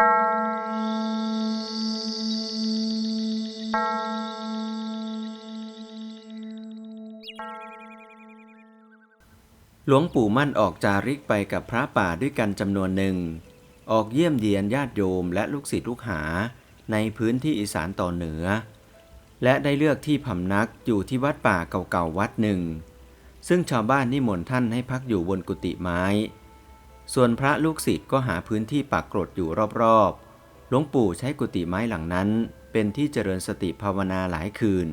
หลวงปู่มั่นออกจาริกไปกับพระป่าด้วยกันจำนวนหนึ่ง ออกเยี่ยมเยียนญาติโยมและลูกศิษย์ลูกหาในพื้นที่อีสานตอนเหนือ และได้เลือกที่พำนักอยู่ที่วัดป่าเก่าๆวัดหนึ่ง ซึ่งชาวบ้านนิมนต์ท่านให้พักอยู่บนกุฏิไม้ ส่วนพระลูกศิษย์ก็หาพื้นที่ปักกรดอยู่รอบๆ หลวงปู่ใช้กุฏิไม้หลังนั้น เป็นที่เจริญสติภาวนาหลายคืน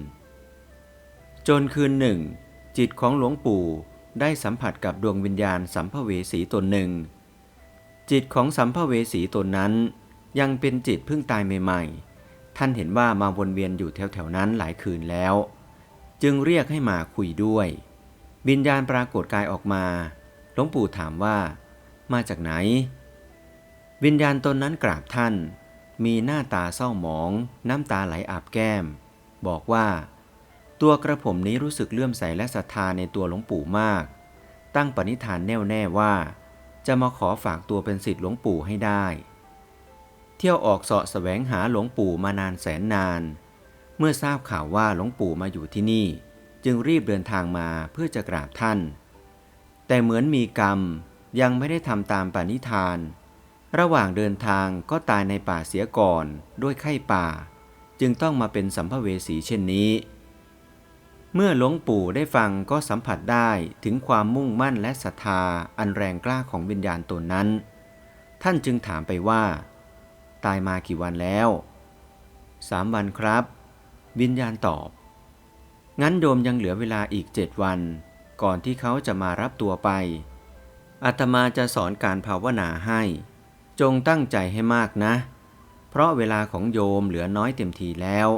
จนคืนหนึ่ง จิตของหลวงปู่ได้สัมผัสกับดวงวิญญาณสัมภเวสีตนหนึ่ง จิตของสัมภเวสีตนนั้น ยังเป็นจิตเพิ่งตายใหม่ๆ ท่านเห็นว่ามาวนเวียนอยู่แถวๆนั้นหลายคืนแล้ว จึงเรียกให้มาคุยด้วย วิญญาณปรากฏกายออกมา หลวงปู่ถามว่า มาจากไหน วิญญาณตนนั้นกราบท่าน มีหน้าตาเศร้าหมอง น้ำตาไหลอาบแก้ม บอกว่า ตัวกระผมนี้รู้สึกเลื่อมใสและศรัทธาในตัวหลวงปู่มาก ตั้งปณิธานแน่วแน่ว่า จะมาขอฝากตัวเป็นศิษย์หลวงปู่ให้ได้ เที่ยวออกเสาะแสวงหาหลวงปู่มานานแสนนาน เมื่อทราบข่าวว่าหลวงปู่มาอยู่ที่นี่ จึงรีบเดินทางมาเพื่อจะกราบท่าน แต่เหมือนมีกรรม ยังไม่ได้ทำตามปณิธาน ระหว่างเดินทางก็ตายในป่าเสียก่อนด้วยไข้ป่า จึงต้องมาเป็นสัมภเวสีเช่นนี้ เมื่อหลวงปู่ได้ฟังก็สัมผัสได้ถึงความมุ่งมั่นและศรัทธาอันแรงกล้าของวิญญาณตนนั้น ท่านจึงถามไปว่า ตายมากี่วันแล้วสามวันครับ วิญญาณตอบ งั้นโยมยังเหลือเวลาอีกเจ็ดวัน ก่อนที่เขาจะมารับตัวไป อาตมาจะสอนการภาวนาให้ จงตั้งใจให้มากนะ เพราะเวลาของโยมเหลือน้อยเต็มทีแล้ว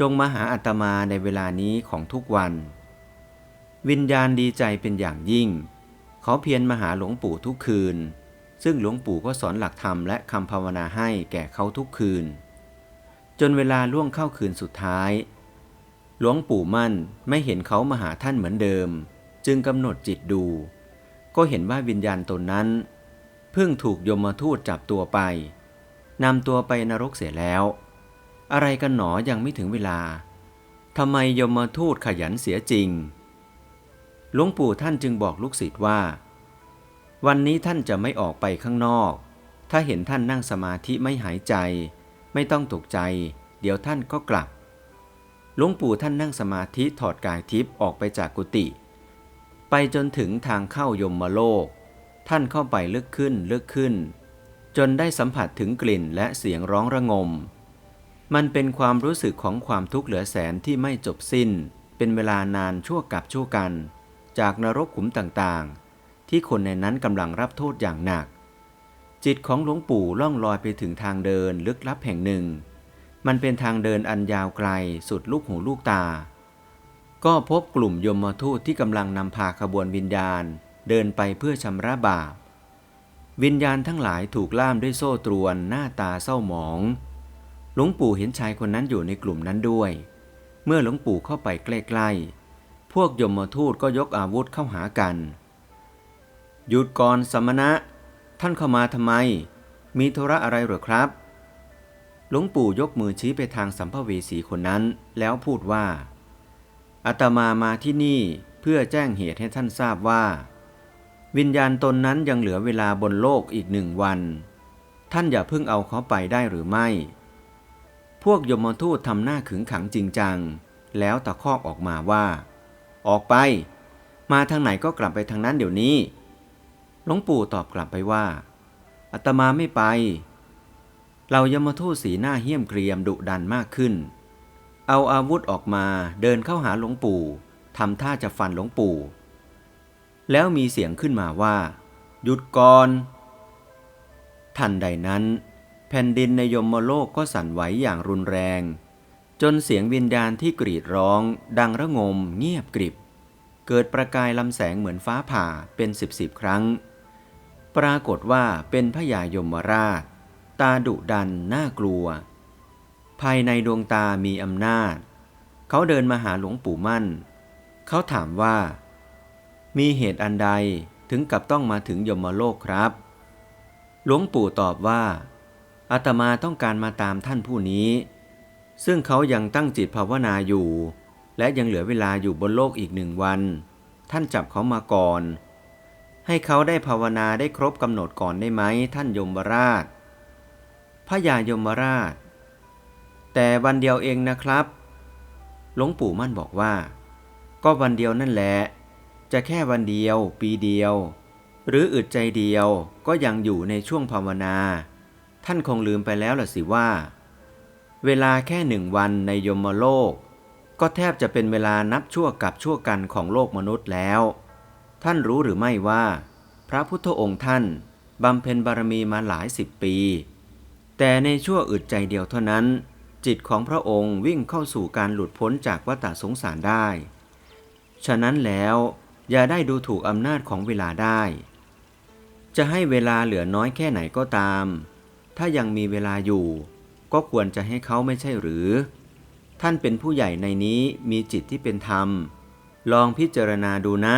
จงมาหาอาตมาในเวลานี้ของทุกวัน วิญญาณดีใจเป็นอย่างยิ่ง เขาเพียรมาหาหลวงปู่ทุกคืน ซึ่งหลวงปู่ก็สอนหลักธรรมและคำภาวนาให้แก่เขาทุกคืน จนเวลาล่วงเข้าคืนสุดท้ายหลวงปู่มั่นไม่เห็นเขามาหาท่านเหมือนเดิม จึงกำหนดจิตดู ก็เห็นว่าวิญญาณตนนั้น เพิ่งถูกยมทูตจับตัวไปนำตัวไปนรกเสียแล้ว อะไรกันหนอยังไม่ถึงเวลาทำไมยมทูตขยันเสียจริง หลวงปู่ท่านจึงบอกลูกศิษย์ว่า วันนี้ท่านจะไม่ออกไปข้างนอก ถ้าเห็นท่านนั่งสมาธิไม่หายใจ ไม่ต้องตกใจ เดี๋ยวท่านก็กลับหลวงปู่ท่านนั่งสมาธิถอดกายทิพย์ออกไปจากกุฏิ ไปจนถึงทางเข้ายมโลก ท่านเข้าไปลึกขึ้นลึกขึ้น จนได้สัมผัสถึงกลิ่นและเสียงร้องระงม มันเป็นความรู้สึกของความทุกข์เหลือแสนที่ไม่จบสิ้น เป็นเวลานานชั่วกับชั่วกัน จากนรกขุมต่างๆ ที่คนในนั้นกำลังรับโทษอย่างหนัก จิตของหลวงปู่ล่องลอยไปถึงทางเดินลึกลับแห่งหนึ่ง มันเป็นทางเดินอันยาวไกลสุดลูกหูลูกตา ก็พบกลุ่มยมทูตที่กำลังนำพาขบวนวิญญาณ เดินไปเพื่อชำระบาป วิญญาณทั้งหลายถูกล่ามด้วยโซ่ตรวนหน้าตาเศร้าหมอง หลวงปู่เห็นชายคนนั้นอยู่ในกลุ่มนั้นด้วย เมื่อหลวงปู่เข้าไปใกล้ๆ พวกยมทูตก็ยกอาวุธเข้าหากัน หยุดก่อนสมณะ ท่านเข้ามาทำไม มีธุระอะไรหรือครับ หลวงปู่ยกมือชี้ไปทางสัมภเวสีคนนั้นแล้วพูดว่า อาตมามาที่นี่เพื่อแจ้งเหตุให้ท่านทราบว่า วิญญาณตนนั้นยังเหลือเวลาบนโลกอีกหนึ่งวัน ท่านอย่าเพิ่งเอาเขาไปได้หรือไม่ พวกยมทูตทำหน้าขึงขังจริงจัง แล้วตะคอกออกมาว่า ออกไป มาทางไหนก็กลับไปทางนั้นเดี๋ยวนี้หลวงปู่ตอบกลับไปว่าอาตมาไม่ไป เรายมทูตสีหน้าเหี้ยมเกรียมดุดันมากขึ้น เอาอาวุธออกมาเดินเข้าหาหลวงปู่ทำท่าจะฟันหลวงปู่ แล้วมีเสียงขึ้นมาว่า หยุดก่อน ทันใดนั้น แผ่นดินในยมโลกก็สั่นไหวอย่างรุนแรง จนเสียงวิญญาณที่กรีดร้อง ดังระงม เงียบกริบ เกิดประกายลำแสงเหมือนฟ้าผ่าเป็นสิบสิบครั้ง ปรากฏว่าเป็นพญายมราช ตาดุดันน่ากลัว ภายในดวงตามีอำนาจ เขาเดินมาหาหลวงปู่มั่น เขาถามว่า มีเหตุอันใดถึงกับต้องมาถึงยมโลกครับ หลวงปู่ตอบว่าอาตมาต้องการมาตามท่านผู้นี้ ซึ่งเขายังตั้งจิตภาวนาอยู่ และยังเหลือเวลาอยู่บนโลกอีกหนึ่งวัน ท่านจับเขามาก่อน ให้เขาได้ภาวนาได้ครบกำหนดก่อนได้ไหมท่านยมราชพระยายมราช แต่วันเดียวเองนะครับ หลวงปู่มั่นบอกว่า ก็วันเดียวนั่นแหละ จะแค่วันเดียว ปีเดียว หรืออึดใจเดียวก็ยังอยู่ในช่วงภาวนา ท่านคงลืมไปแล้วล่ะสิว่า เวลาแค่หนึ่งวันในยมโลก ก็แทบจะเป็นเวลานับชั่วกับชั่วกันของโลกมนุษย์แล้ว ท่านรู้หรือไม่ว่า พระพุทธองค์ท่านบำเพ็ญบารมีมาหลายสิบปี แต่ในชั่วอึดใจเดียวเท่านั้น จิตของพระองค์วิ่งเข้าสู่การหลุดพ้นจากวัฏสงสารได้ ฉะนั้นแล้วอย่าได้ดูถูกอำนาจของเวลาได้ จะให้เวลาเหลือน้อยแค่ไหนก็ตาม ถ้ายังมีเวลาอยู่ ก็ควรจะให้เขาไม่ใช่หรือ ท่านเป็นผู้ใหญ่ในนี้มีจิตที่เป็นธรรม ลองพิจารณาดูนะ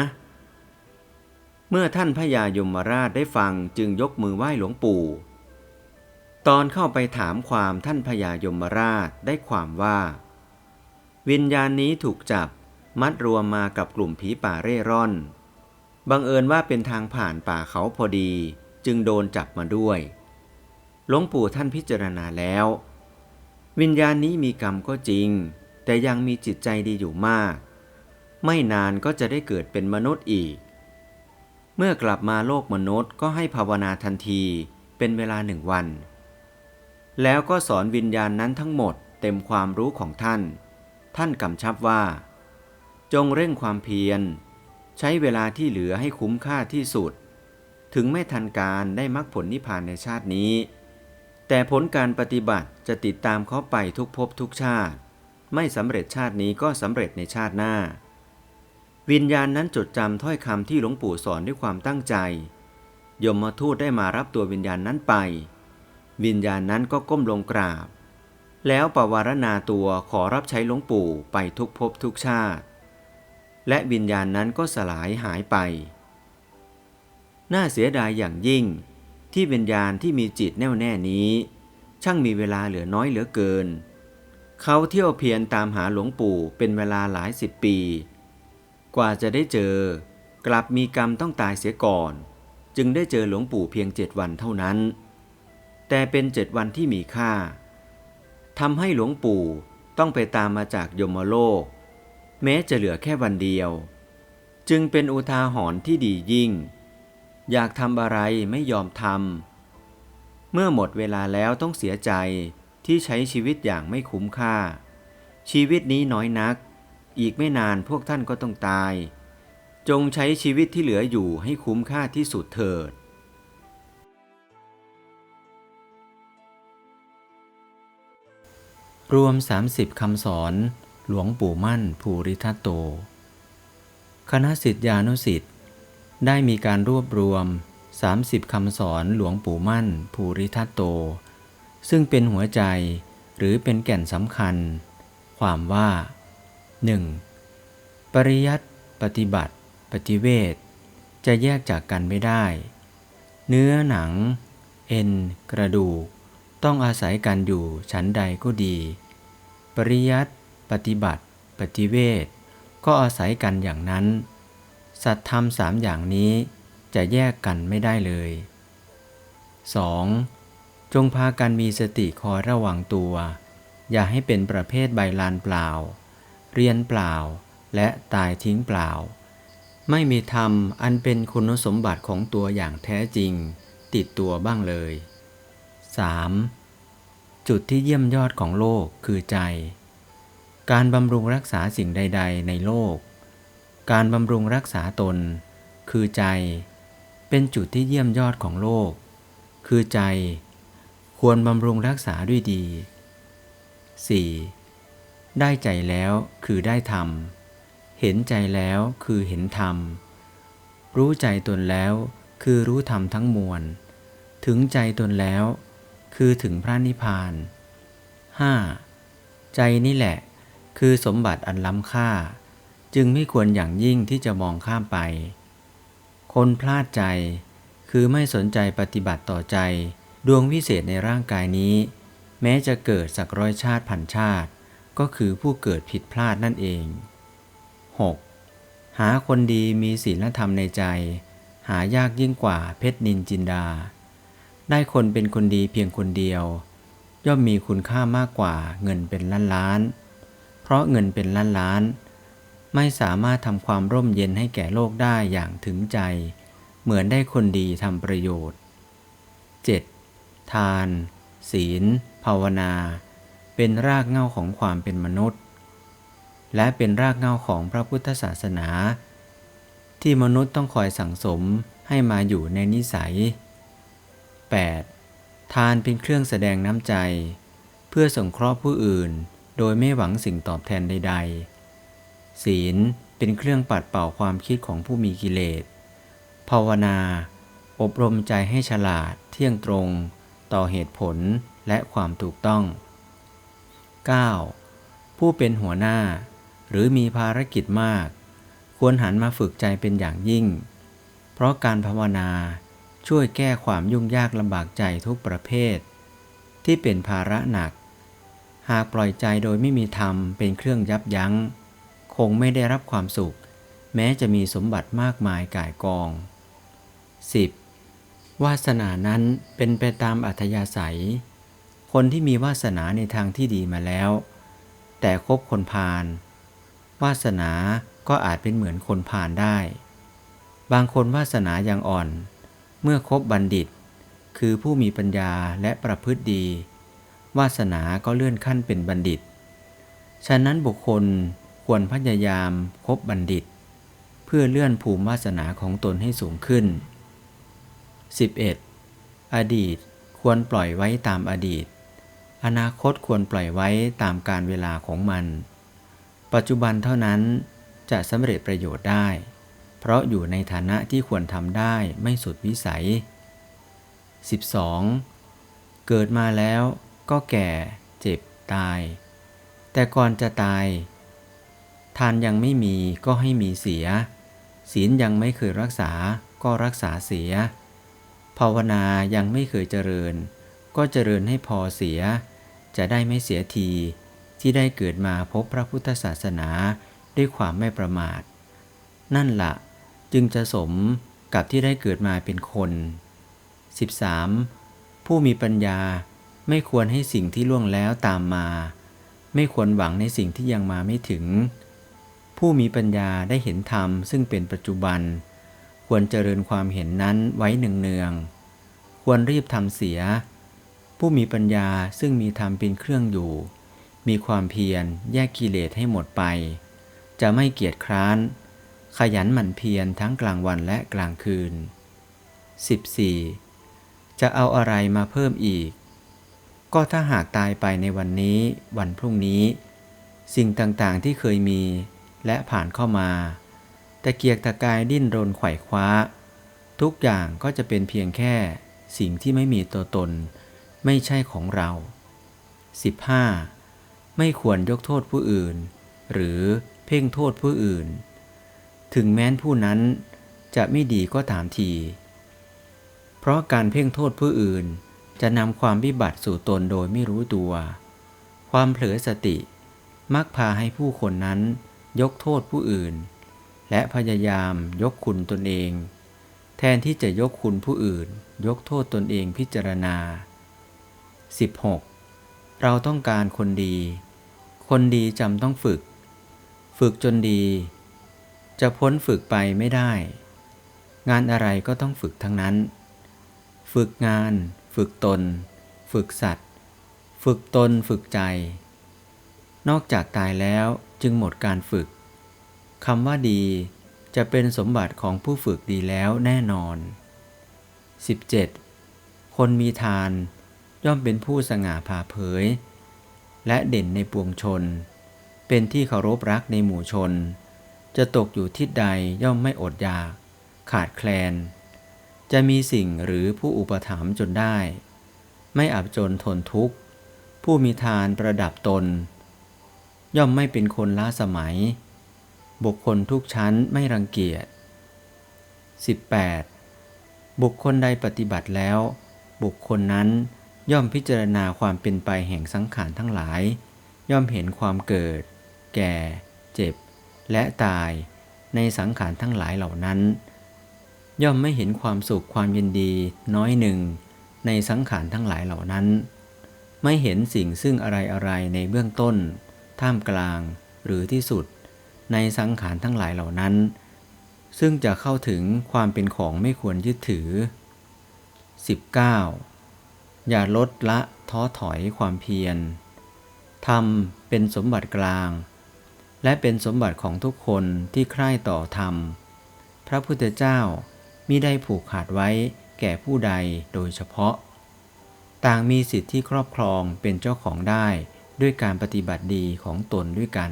เมื่อท่านพญายมราชได้ฟังจึงยกมือไหว้หลวงปู่ ตอนเข้าไปถามความท่านพญายมราชได้ความว่า วิญญาณนี้ถูกจับมัดรวมมากับกลุ่มผีป่าเร่ร่อน บังเอิญว่าเป็นทางผ่านป่าเขาพอดี จึงโดนจับมาด้วยหลวงปู่ท่านพิจารณาแล้ว วิญญาณนี้มีกรรมก็จริง แต่ยังมีจิตใจดีอยู่มาก ไม่นานก็จะได้เกิดเป็นมนุษย์อีก เมื่อกลับมาโลกมนุษย์ก็ให้ภาวนาทันทีเป็นเวลาหนึ่งวัน แล้วก็สอนวิญญาณนั้นทั้งหมดเต็มความรู้ของท่าน ท่านกำชับว่า จงเร่งความเพียร ใช้เวลาที่เหลือให้คุ้มค่าที่สุด ถึงไม่ทันการได้มรรคผลนิพพานในชาตินี้ แต่ผลการปฏิบัติจะติดตามเขาไปทุกภพทุกชาติ ไม่สำเร็จชาตินี้ก็สำเร็จในชาติหน้า วิญญาณนั้นจดจำถ้อยคำที่หลวงปู่สอนด้วยความตั้งใจ ยมมาทูตได้มารับตัววิญญาณนั้นไป วิญญาณนั้นก็ก้มลงกราบ แล้วปวารณาตัวขอรับใช้หลวงปู่ไปทุกภพทุกชาติ และวิญญาณนั้นก็สลายหายไป น่าเสียดายอย่างยิ่ง ที่วิญญาณที่มีจิตแน่วแน่นี้ ช่างมีเวลาเหลือน้อยเหลือเกิน เขาเที่ยวเพียรตามหาหลวงปู่เป็นเวลาหลายสิบปี กว่าจะได้เจอ กลับมีกรรมต้องตายเสียก่อน จึงได้เจอหลวงปู่เพียงเจ็ดวันเท่านั้น แต่เป็นเจ็ดวันที่มีค่าทำให้หลวงปู่ต้องไปตามมาจากยมโลก แม้จะเหลือแค่วันเดียว จึงเป็นอุทาหรณ์ที่ดียิ่ง อยากทำอะไรไม่ยอมทำเมื่อหมดเวลาแล้วต้องเสียใจที่ใช้ชีวิตอย่างไม่คุ้มค่า ชีวิตนี้น้อยนัก อีกไม่นานพวกท่านก็ต้องตาย จงใช้ชีวิตที่เหลืออยู่ให้คุ้มค่าที่สุดเถิด รวม 30 คำสอน หลวงปู่มั่นภูริทัตโต คณะสิทธิานุสิทธิ์ได้มีการรวบรวม 30 คำสอนหลวงปู่มั่นภูริทัตโต ซึ่งเป็นหัวใจหรือเป็นแก่นสำคัญ ความว่า 1. ปริยัติปฏิบัติ ปฏิเวทจะแยกจากกันไม่ได้ เนื้อหนัง เอ็น กระดูก ต้องอาศัยกันอยู่ชั้นใดก็ดี ปริยัติปฏิบัติ ปฏิเวทก็อาศัยกันอย่างนั้น สัตธรรมสามอย่างนี้จะแยกกันไม่ได้เลย 2. จงพากันมีสติคอยระวังตัว อย่าให้เป็นประเภทใบลานเปล่า เรียนเปล่าและตายทิ้งเปล่า ไม่มีธรรมอันเป็นคุณสมบัติของตัวอย่างแท้จริง ติดตัวบ้างเลย 3. จุดที่เยี่ยมยอดของโลกคือใจ การบำรุงรักษาสิ่งใด ๆ ในโลก การบำรุงรักษาตน คือใจ เป็นจุดที่เยี่ยมยอดของโลก คือใจ ควรบำรุงรักษาด้วยดี 4. ได้ใจแล้วคือได้ธรรม เห็นใจแล้วคือเห็นธรรม รู้ใจตนแล้วคือรู้ธรรมทั้งมวล ถึงใจตนแล้ว คือถึงพระนิพพาน 5. ใจนี่แหละ คือสมบัติอันล้ำค่า จึงไม่ควรอย่างยิ่งที่จะมองข้ามไป คนพลาดใจ คือไม่สนใจปฏิบัติต่อใจ ดวงวิเศษในร่างกายนี้ แม้จะเกิดสักร้อยชาติพันชาติ ก็คือผู้เกิดผิดพลาดนั่นเอง 6. หาคนดีมีศีลธรรมในใจ หายากยิ่งกว่าเพชรนินจินดา ได้คนเป็นคนดีเพียงคนเดียว ย่อมมีคุณค่ามากกว่าเงินเป็นล้านล้าน เพราะเงินเป็นล้านล้าน ไม่สามารถทำความร่มเย็นให้แก่โลกได้อย่างถึงใจ เหมือนได้คนดีทำประโยชน์ 7. ทาน ศีล ภาวนา เป็นรากเหง้าของความเป็นมนุษย์ และเป็นรากเหง้าของพระพุทธศาสนา ที่มนุษย์ต้องคอยสั่งสมให้มาอยู่ในนิสัย 8. ทานเป็นเครื่องแสดงน้ำใจ เพื่อสงเคราะห์ผู้อื่น โดยไม่หวังสิ่งตอบแทนใด ๆ ศีลเป็นเครื่องปัดเป่าความคิดของผู้มีกิเลส ภาวนา อบรมใจให้ฉลาดเที่ยงตรง ต่อเหตุผลและความถูกต้อง 9. ผู้เป็นหัวหน้า หรือมีภารกิจมาก ควรหันมาฝึกใจเป็นอย่างยิ่ง เพราะการภาวนา ช่วยแก้ความยุ่งยากลำบากใจทุกประเภท ที่เป็นภาระหนัก หากปล่อยใจโดยไม่มีธรรมเป็นเครื่องยับยัง้ง คงไม่ได้รับความสุข แม้จะมีสมบัติมากมายก่ายกอง 10. วาสนานั้นเป็นไปตามอัธยาศัย คนที่มีวาสนาในทางที่ดีมาแล้ว แต่คบคนพาลวาสนาก็อาจเป็นเหมือนคนพาลได้ บางคนวาสนายังอ่อน เมื่อคบบัณฑิต คือผู้มีปัญญาและประพฤติดี วาสนาก็เลื่อนขั้นเป็นบัณฑิต ฉะนั้นบุคคลควรพยายามคบบัณฑิต เพื่อเลื่อนภูมิวาสนาของตนให้สูงขึ้น 11. อดีตควรปล่อยไว้ตามอดีต อนาคตควรปล่อยไว้ตามการเวลาของมัน ปัจจุบันเท่านั้นจะสำเร็จประโยชน์ได้ เพราะอยู่ในฐานะที่ควรทำได้ไม่สุดวิสัย 12. เกิดมาแล้วก็แก่เจ็บตาย แต่ก่อนจะตาย ทานยังไม่มีก็ให้มีเสีย ศีลยังไม่เคยรักษาก็รักษาเสีย ภาวนายังไม่เคยเจริญ ก็เจริญให้พอเสีย จะได้ไม่เสียที ที่ได้เกิดมาพบพระพุทธศาสนาด้วยความไม่ประมาท นั่นละ่ะ จึงจะสมกับที่ได้เกิดมาเป็นคน 13. ผู้มีปัญญาไม่ควรให้สิ่งที่ล่วงแล้วตามมา ไม่ควรหวังในสิ่งที่ยังมาไม่ถึง ผู้มีปัญญาได้เห็นธรรมซึ่งเป็นปัจจุบัน ควรเจริญความเห็นนั้นไว้เนืองๆควรรีบทำเสีย ผู้มีปัญญาซึ่งมีธรรมเป็นเครื่องอยู่ มีความเพียรแยกกิเลสให้หมดไป จะไม่เกียจคร้าน ขยันหมั่นเพียรทั้งกลางวันและกลางคืน 14. จะเอาอะไรมาเพิ่มอีก ก็ถ้าหากตายไปในวันนี้ วันพรุ่งนี้ สิ่งต่างๆที่เคยมีและผ่านเข้ามาตะเกียกตะกายดิ้นรนไขว่คว้า ทุกอย่างก็จะเป็นเพียงแค่สิ่งที่ไม่มีตัวตน ไม่ใช่ของเรา 15. ไม่ควรยกโทษผู้อื่น หรือเพ่งโทษผู้อื่น ถึงแม้นผู้นั้นจะไม่ดีก็ตามที เพราะการเพ่งโทษผู้อื่นจะนำความวิบัติสู่ตนโดยไม่รู้ตัว ความเผลอสติมักพาให้ผู้คนนั้นยกโทษผู้อื่น และพยายามยกคุณตนเอง แทนที่จะยกคุณผู้อื่น ยกโทษตนเองพิจารณา 16. เราต้องการคนดี คนดีจำต้องฝึก ฝึกจนดี จะพ้นฝึกไปไม่ได้ งานอะไรก็ต้องฝึกทั้งนั้น ฝึกงาน ฝึกตน ฝึกสัตว์ ฝึกตนฝึกใจ นอกจากตายแล้วจึงหมดการฝึกคำว่าดีจะเป็นสมบัติของผู้ฝึกดีแล้วแน่นอน 17. คนมีทานย่อมเป็นผู้สง่าผ่าเผย และเด่นในปวงชน เป็นที่เคารพรักในหมู่ชน จะตกอยู่ทิศใดย่อมไม่อดอยาก ขาดแคลน จะมีสิ่งหรือผู้อุปถัมภ์จนได้ ไม่อับจนทนทุกข์ ผู้มีทานประดับตน ย่อมไม่เป็นคนล้าสมัย บุคคลทุกชั้นไม่รังเกียจ 18. บุคคลใดปฏิบัติแล้ว บุคคลนั้นย่อมพิจารณาความเป็นไปแห่งสังขารทั้งหลาย ย่อมเห็นความเกิด แก่ เจ็บ และตายในสังขารทั้งหลายเหล่านั้น ย่อมไม่เห็นความสุขความยินดีน้อยหนึ่ง ในสังขารทั้งหลายเหล่านั้น ไม่เห็นสิ่งซึ่งอะไรอะไรในเบื้องต้น ท่ามกลางหรือที่สุด ในสังขารทั้งหลายเหล่านั้น ซึ่งจะเข้าถึงความเป็นของไม่ควรยึดถือ 19. อย่าลดละท้อถอยความเพียรธรรมเป็นสมบัติกลาง และเป็นสมบัติของทุกคนที่ใคร่ต่อธรรม พระพุทธเจ้ามิได้ผูกขาดไว้แก่ผู้ใดโดยเฉพาะ ต่างมีสิทธิที่ครอบครองเป็นเจ้าของได้ด้วยการปฏิบัติดีของตนด้วยกัน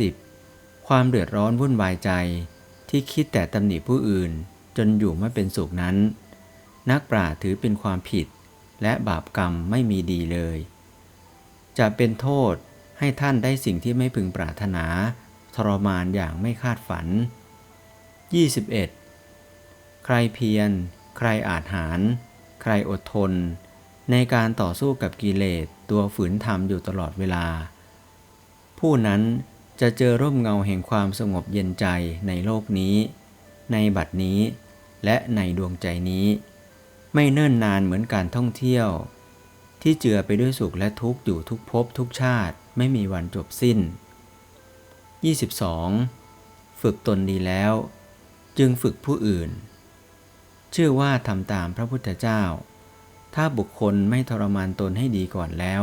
20. ความเดือดร้อนวุ่นวายใจที่คิดแต่ตำหนิผู้อื่นจนอยู่ไม่เป็นสุขนั้น นักปราชญ์ถือเป็นความผิดและบาปกรรมไม่มีดีเลย จะเป็นโทษ ให้ท่านได้สิ่งที่ไม่พึงปรารถนา ทรมานอย่างไม่คาดฝัน 21. ใครเพียร ใครอาจหาร ใครอดทน ในการต่อสู้กับกิเลสตัวฝืนธรรมอยู่ตลอดเวลา ผู้นั้นจะเจอร่มเงาแห่งความสงบเย็นใจในโลกนี้ ในบัดนี้ และในดวงใจนี้ ไม่เนิ่นนานเหมือนการท่องเที่ยว ที่เจือไปด้วยสุขและทุกข์อยู่ทุกภพทุกชาติ ไม่มีวันจบสิ้น 22. ฝึกตนดีแล้ว จึงฝึกผู้อื่น ชื่อว่าทำตามพระพุทธเจ้า ถ้าบุคคลไม่ทรมานตนให้ดีก่อนแล้ว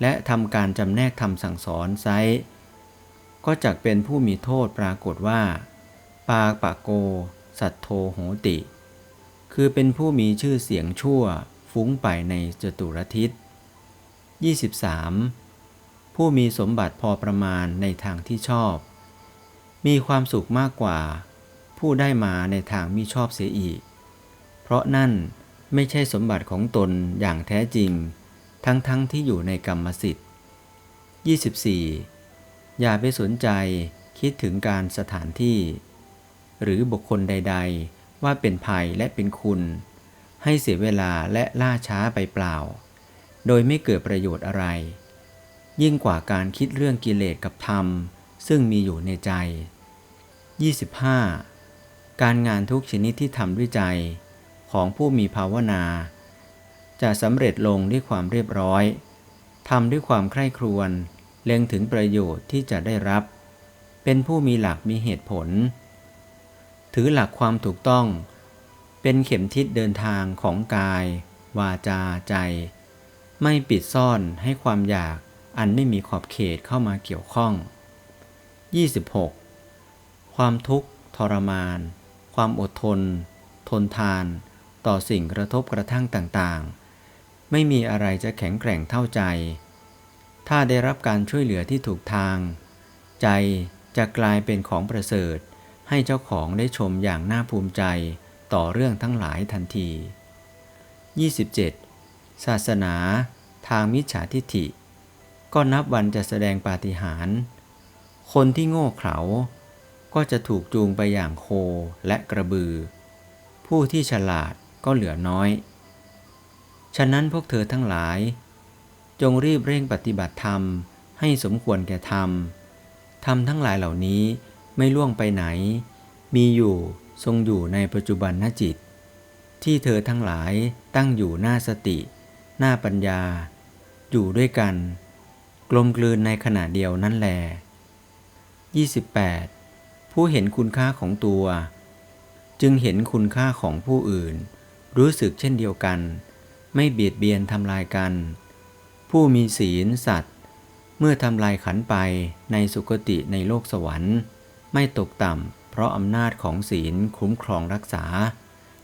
และทำการจำแนกทำสั่งสอนไซก็จักเป็นผู้มีโทษปรากฏว่า ปาปะโก สัตโทโหติ คือเป็นผู้มีชื่อเสียงชั่วฟุ้งไปในจตุรทิศ 23. ผู้มีสมบัติพอประมาณในทางที่ชอบ มีความสุขมากกว่า ผู้ได้มาในทางมิชอบเสียอีก เพราะนั่นไม่ใช่สมบัติของตนอย่างแท้จริง ทั้งๆทที่อยู่ในกรรมสิทธิ์ 24. อย่าไปสนใจคิดถึงการสถานที่ หรือบุคคลใด ๆ ว่าเป็นภัยและเป็นคุณ ให้เสียเวลาและล่าช้าไปเปล่า โดยไม่เกิดประโยชน์อะไร ยิ่งกว่าการคิดเรื่องกิเลสกับธรรม ซึ่งมีอยู่ในใจ 25. การงานทุกชนิดที่ทำด้วยใจ ของผู้มีภาวนา จะสำเร็จลงด้วยความเรียบร้อยทำด้วยความใคร่ครวญเล็งถึงประโยชน์ที่จะได้รับ เป็นผู้มีหลักมีเหตุผล ถือหลักความถูกต้อง เป็นเข็มทิศเดินทางของกาย วาจาใจ ไม่ปิดซ่อนให้ความอยาก อันไม่มีขอบเขตเข้ามาเกี่ยวข้อง 26. ความทุกข์ ทรมาน ความอดทน ทนทาน ต่อสิ่งกระทบกระทั่งต่างๆ ไม่มีอะไรจะแข็งแกร่งเท่าใจ ถ้าได้รับการช่วยเหลือที่ถูกทาง ใจจะกลายเป็นของประเสริฐ ให้เจ้าของได้ชมอย่างน่าภูมิใจต่อเรื่องทั้งหลายทันที 27. ศาสนา ทางมิจฉาทิฏฐิ ก็นับวันจะแสดงปาฏิหาริย์คนที่โง่เขลาก็จะถูกจูงไปอย่างโคและกระบือ ผู้ที่ฉลาดก็เหลือน้อย ฉะนั้นพวกเธอทั้งหลาย จงรีบเร่งปฏิบัติธรรมให้สมควรแก่ธรรม ธรรมทั้งหลายเหล่านี้ไม่ล่วงไปไหน มีอยู่ทรงอยู่ในปัจจุบันนจิต ที่เธอทั้งหลายตั้งอยู่หน้าสติ หน้าปัญญา อยู่ด้วยกัน ลมกลืนในขณะเดียวนั่นแหละ 28. ผู้เห็นคุณค่าของตัว จึงเห็นคุณค่าของผู้อื่น รู้สึกเช่นเดียวกัน ไม่เบียดเบียนทำลายกัน ผู้มีศีลสัตว์ เมื่อทำลายขันไปในสุคติในโลกสวรรค์ ไม่ตกต่ำเพราะอำนาจของศีลคุ้มครองรักษา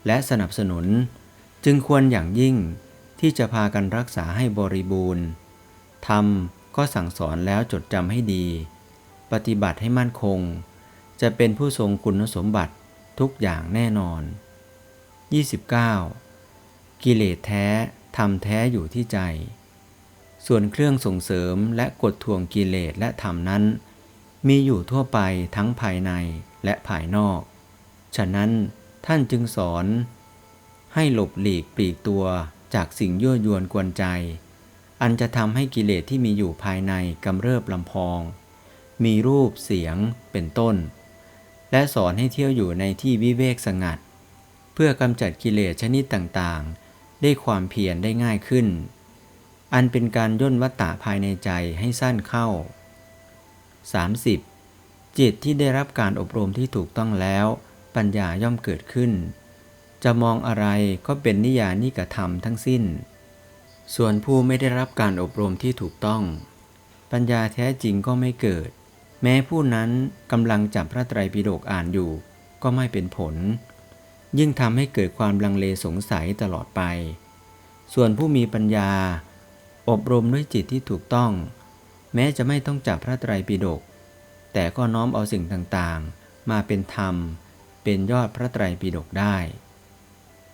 และสนับสนุน จึงควรอย่างยิ่งที่จะพากันรักษาให้บริบูรณ์ทำ ก็สั่งสอนแล้วจดจำให้ดี ปฏิบัติให้มั่นคง จะเป็นผู้ทรงคุณสมบัติทุกอย่างแน่นอน 29. กิเลสแท้ทำแท้อยู่ที่ใจ ส่วนเครื่องส่งเสริมและกดทวงกิเลสและธรรมนั้น มีอยู่ทั่วไปทั้งภายในและภายนอก ฉะนั้นท่านจึงสอน ให้หลบหลีกปลีกตัวจากสิ่งยั่วยวนกวนใจ อันจะทำให้กิเลสที่มีอยู่ภายในกำเริบลำพอง มีรูปเสียงเป็นต้น และสอนให้เที่ยวอยู่ในที่วิเวกสงัด เพื่อกำจัดกิเลสชนิดต่างๆ ได้ความเพียรได้ง่ายขึ้น อันเป็นการย่นวัตตะภายในใจให้สั้นเข้า 30. จิตที่ได้รับการอบรมที่ถูกต้องแล้ว ปัญญาย่อมเกิดขึ้น จะมองอะไรก็เป็นนิยานิกธรรมทั้งสิ้น ส่วนผู้ไม่ได้รับการอบรมที่ถูกต้อง ปัญญาแท้จริงก็ไม่เกิด แม้ผู้นั้นกำลังจับพระไตรปิฎกอ่านอยู่ ก็ไม่เป็นผล ยิ่งทำให้เกิดความลังเลสงสัยตลอดไป ส่วนผู้มีปัญญา อบรมด้วยจิตที่ถูกต้อง แม้จะไม่ต้องจับพระไตรปิฎกแต่ก็น้อมเอาสิ่งต่างๆ มาเป็นธรรม เป็นยอดพระไตรปิฎกได้